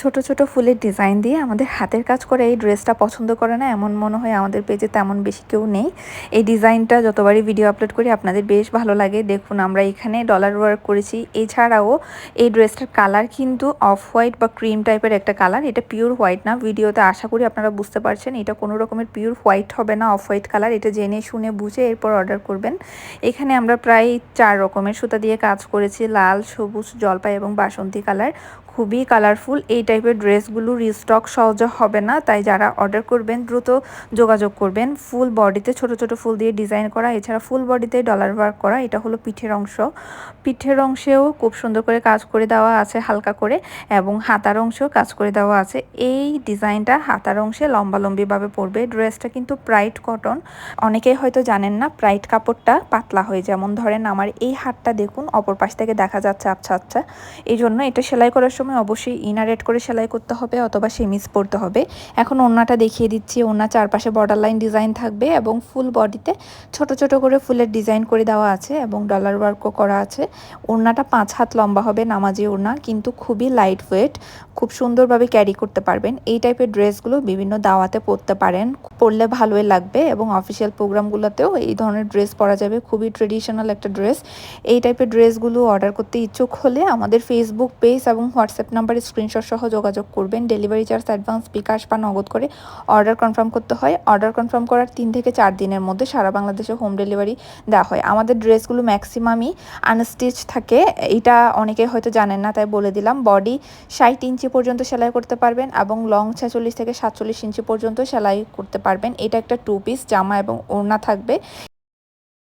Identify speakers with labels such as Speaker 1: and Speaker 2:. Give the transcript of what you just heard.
Speaker 1: ছোট ছোট ফুলের ডিজাইন দিয়ে আমাদের হাতের কাজ করে। এই ড্রেসটা পছন্দ করে না, এমন মনে হয় আমাদের পেজে তেমন বেশি কেউ নেই। এই ডিজাইনটা যতবারই ভিডিও আপলোড করি, আপনাদের বেশ ভালো লাগে। দেখুন, আমরা এখানে ডলার ওয়ার্ক করেছি। এছাড়াও এই ড্রেসটার কালার কিন্তু অফ হোয়াইট বা ক্রিম টাইপের একটা কালার এটা পিওর হোয়াইট না। ভিডিওতে আশা করি আপনারা বুঝতে পারছেন, এটা কোনো রকমের পিওর হোয়াইট হবে না অফ হোয়াইট কালার এটা জেনে, শুনে, বুঝে এরপর অর্ডার করবেন। এখানে আমরা প্রায় চার রকমের সুতা দিয়ে কাজ করেছি। লাল, সবুজ, জলপাই এবং বাসন্তী কালার খুবই কালারফুল এই টাইপের ড্রেসগুলো রিস্টক সহজে হবে না। তাই যারা অর্ডার করবেন, দ্রুত যোগাযোগ করবেন। ফুল বডিতে ছোট ছোট ফুল দিয়ে ডিজাইন করা, এছাড়া ফুল বডিতে ডলার ওয়ার্ক করা, এটা হলো পিঠের অংশ। পিঠের অংশেও খুব সুন্দর করে কাজ করে দেওয়া আছে হালকা করে, এবং হাতার অংশেও কাজ করে দেওয়া আছে। এই ডিজাইনটা হাতার অংশে লম্বালম্বিভাবে পড়বে ড্রেসটা কিন্তু প্রাইট কটন অনেকেই হয়তো জানেন না প্রাইট কাপড়টা পাতলা হয় যেমন ধরেন আমার এই হাতটা দেখুন, অপর পাশ থেকে দেখা যাচ্ছে আচ্ছা আচ্ছা। এই জন্য এটা সেলাই করার সময় অবশ্যই ইনারেট করে সেলাই করতে হবে অথবা সেমিস পরতে হবে। এখন ওড়নাটা দেখিয়ে দিচ্ছি, ওড়না চারপাশে বর্ডার লাইন ডিজাইন থাকবে এবং ফুল বডিতে ছোট ছোট করে ফুলের ডিজাইন করে দেওয়া আছে এবং ডলার ওয়ার্কও করা আছে। ওড়নাটা পাঁচ হাত লম্বা হবে নামাজি ওড়না, কিন্তু খুবই লাইট ওয়েট খুব সুন্দরভাবে ক্যারি করতে পারবেন। এই টাইপের ড্রেসগুলো বিভিন্ন দাওয়াতে পরতে পারেন। পরলে ভালোই লাগবে এবং অফিসিয়াল প্রোগ্রামগুলোতেও এই ধরনের ড্রেস পরা যাবে, খুবই ট্রেডিশনাল একটা ড্রেস এই টাইপের ড্রেসগুলো অর্ডার করতে ইচ্ছুক হলে আমাদের ফেসবুক পেজ এবং হোয়াটসঅ্যাপ নাম্বারে স্ক্রিনশট সহ যোগাযোগ করবেন। ডেলিভারি চার্জ অ্যাডভান্স বিকাশ বা নগদ করে অর্ডার কনফার্ম করতে হয়। অর্ডার কনফার্ম করার তিন থেকে চার দিনের মধ্যে সারা বাংলাদেশে হোম ডেলিভারি দেওয়া হয়। আমাদের ড্রেসগুলো ম্যাক্সিমামই আনস্টিচ থাকে। এটা অনেকে হয়তো জানেন না, তাই বলে দিলাম। বডি ষাট ইঞ্চি পর্যন্ত সেলাই করতে পারবেন এবং লং ছেচল্লিশ থেকে সাতচল্লিশ ইঞ্চি পর্যন্ত সেলাই করতে পারবেন। এটা একটা টু পিস জামা এবং ওড়না থাকবে।